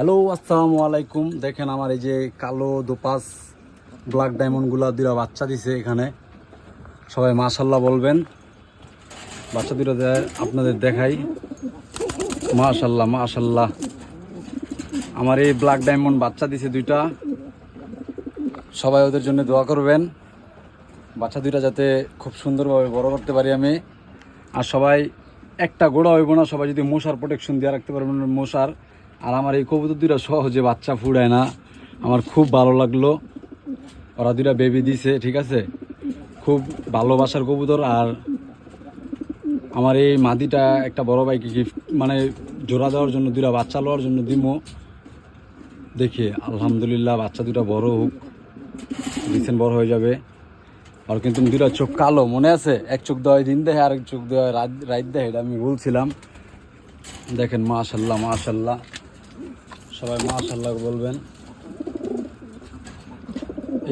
Hello আসসালামু আলাইকুম। দেখেন আমার এই যে কালো দোপাস ব্ল্যাক ডায়মন্ডগুলো দুটা বাচ্চা দিছে এখানে। সবাই মাশাল্লাহ বলবেন। বাচ্চা দুটো আপনাদের দেখাই। মাশাল্লাহ মাশাল্লাহ আমার এই ব্ল্যাক ডায়মন্ড বাচ্চা দিছে দুইটা। সবাই ওদের জন্য দোয়া করবেন। বাচ্চা দুইটা যাতে খুব সুন্দরভাবে বড় করতে পারি আমি। আর সবাই একটা গোড়া হইব না, সবাই যদি মশার প্রোটেকশন দিয়ে রাখতে পারবেন মশার। আর আমার এই কবুতর দুইটা সহজে বাচ্চা ফুড়ায় না। আমার খুব ভালো লাগল। ওরা দুইটা বেবি দিছে, ঠিক আছে? খুব ভালোবাসার কবুতর। আর আমার এই মাদিটা একটা বড় ভাইকে গিফট মানে জোড়া দেওয়ার জন্য, দুইটা বাচ্চা লওয়ার জন্য দিমো। দেখি, আলহামদুলিল্লাহ, বাচ্চা দুটা বড় হোক রিসেন্ট বড় হয়ে যাবে। আর কিন্তু দুটা চোখ কালো, মনে আছে? এক চোখ দেওয়া দিন আর এক চোখ দেওয়া রাত রাত দেখে এটা আমি বলছিলাম দেখেন, মাশাল্লাহ মাশাল্লাহ। সবাই মাশাল্লাহ বলবেন।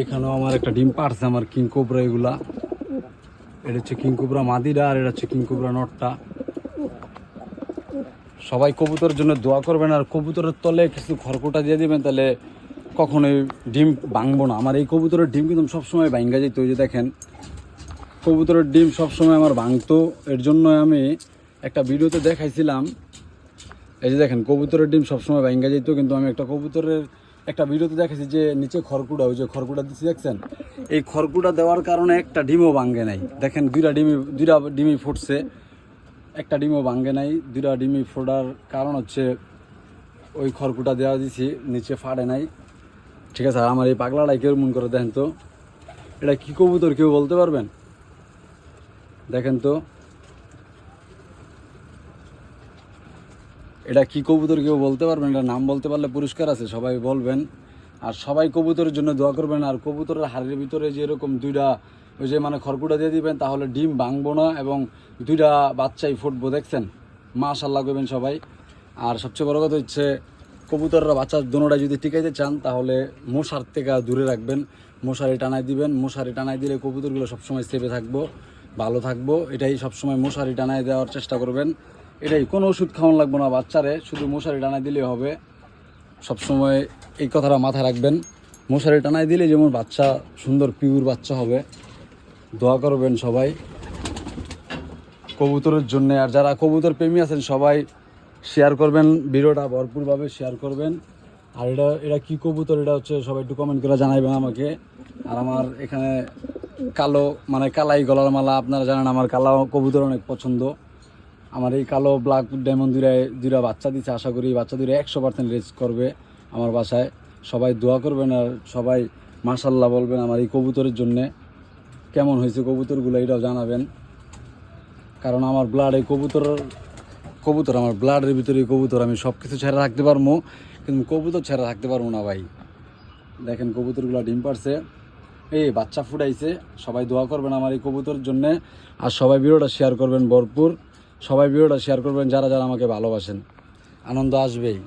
এখানেও আমার একটা ডিম পারছে আমার কিং কোবরা এগুলা। এটা হচ্ছে কিং কোবরা মাদিরা আর এটা হচ্ছে কিং কোবরা নটটা। সবাই কবুতরের জন্য দোয়া করবেন আর কবুতরের তলে কিছু খড়কুটা দিয়ে দিবেন, তাহলে কখনোই ডিম ভাঙবো না। আমার এই কবুতরের ডিম কিন্তু সবসময় ভাঙ্গা যেত ওই যে দেখেন। কবুতরের ডিম সবসময় আমার ভাঙতো। এর জন্য আমি একটা ভিডিওতে দেখাইছিলাম এই যে দেখেন, কবুতরের ডিম সবসময় ভাঙ্গা যেত, কিন্তু আমি একটা কবুতরের একটা ভিডিওতে দেখেছি যে নিচে খড়কুটা ওই যে খড়কুটা দিচ্ছি দেখছেন? এই খড়কুটা দেওয়ার কারণে একটা ডিমও ভাঙ্গে নাই। দেখেন, দুইটা ডিমি দুইটা ডিমই ফুটছে। একটা ডিমও ভাঙ্গে নাই, দুইটা ডিমই ফোটার কারণ হচ্ছে ওই খড়কুটা দেওয়া দিছি, নিচে ফাড়ে নাই। ঠিক আছে আমার এই পাগলাটাই কেউ মন করে দেখেন তো। এটা কি কবুতর, কেউ বলতে পারবেন? দেখেন তো। এটা কি কবুতর কেউ বলতে পারবেন? এটা নাম বলতে পারলে পুরস্কার আছে, সবাই বলবেন। আর সবাই কবুতরের জন্য দোয়া করবেন। আর কবুতরের হাড়ের ভিতরে যে এরকম দুইটা ওই যে মানে খড়কুটা দিয়ে দিবেন, তাহলে ডিম ভাঙবো না এবং দুইটা বাচ্চাই ফুটবো, দেখছেন? মাশাল্লাহ করবেন সবাই। আর সবচেয়ে বড় কথা হচ্ছে, কবুতররা বাচ্চা দোনোটা যদি টিকাইতে চান, তাহলে মশার থেকে দূরে রাখবেন। মশারি টানাই দিবেন। মশারি টানাই দিলে কবুতরগুলো সবসময় সেফে থাকব, ভালো থাকব। এটাই সবসময় মশারি টানাই দেওয়ার চেষ্টা করবেন। এটাই, কোনো ওষুধ খাওয়ানো লাগবে না বাচ্চারে, শুধু মশারি টানাই দিলেই হবে। সবসময় এই কথাটা মাথায় রাখবেন। মশারি টানাই দিলে যেমন বাচ্চা, সুন্দর পিউর বাচ্চা হবে। দোয়া করবেন সবাই। কবুতরের জন্য, আর যারা কবুতর প্রেমী আছেন সবাই শেয়ার করবেন, ভিডিওটা ভরপুরভাবে শেয়ার করবেন। আর এটা এটা কী কবুতর, এটা হচ্ছে সবাই একটু কমেন্ট করে জানাইবেন আমাকে। আর আমার এখানে কালো মানে কালাই গলার মালা, আপনারা জানেন আমার কালা কবুতর অনেক পছন্দ। আমার এই কালো ব্ল্যাক ডায়মন্ড দুইটায় দুইটা বাচ্চা দিচ্ছে আশা করি বাচ্চা দুইটা একশো পার্সেন্ট রেস করবে আমার বাসায়। সবাই দোয়া করবেন আর সবাই মার্শাল্লাহ বলবেন আমার এই কবুতরের জন্যে। কেমন হয়েছে কবুতরগুলো এটাও জানাবেন। কারণ আমার ব্লাড এই কবুতর কবুতর আমার ব্লাডের ভিতরে এই কবুতর আমি সব কিছু ছেড়ে রাখতে পারব, কিন্তু কবুতর ছেড়ে রাখতে পারব না ভাই। দেখেন কবুতরগুলো ডিম পারছে এই বাচ্চা ফুটাইছে, সবাই দোয়া করবেন আমার এই কবুতরের জন্যে। আর সবাই ভিডিওটা শেয়ার করবেন ভরপুর। সবাই ভিডিওটা শেয়ার করবেন যারা যারা আমাকে ভালোবাসেন। আনন্দ আসবেই।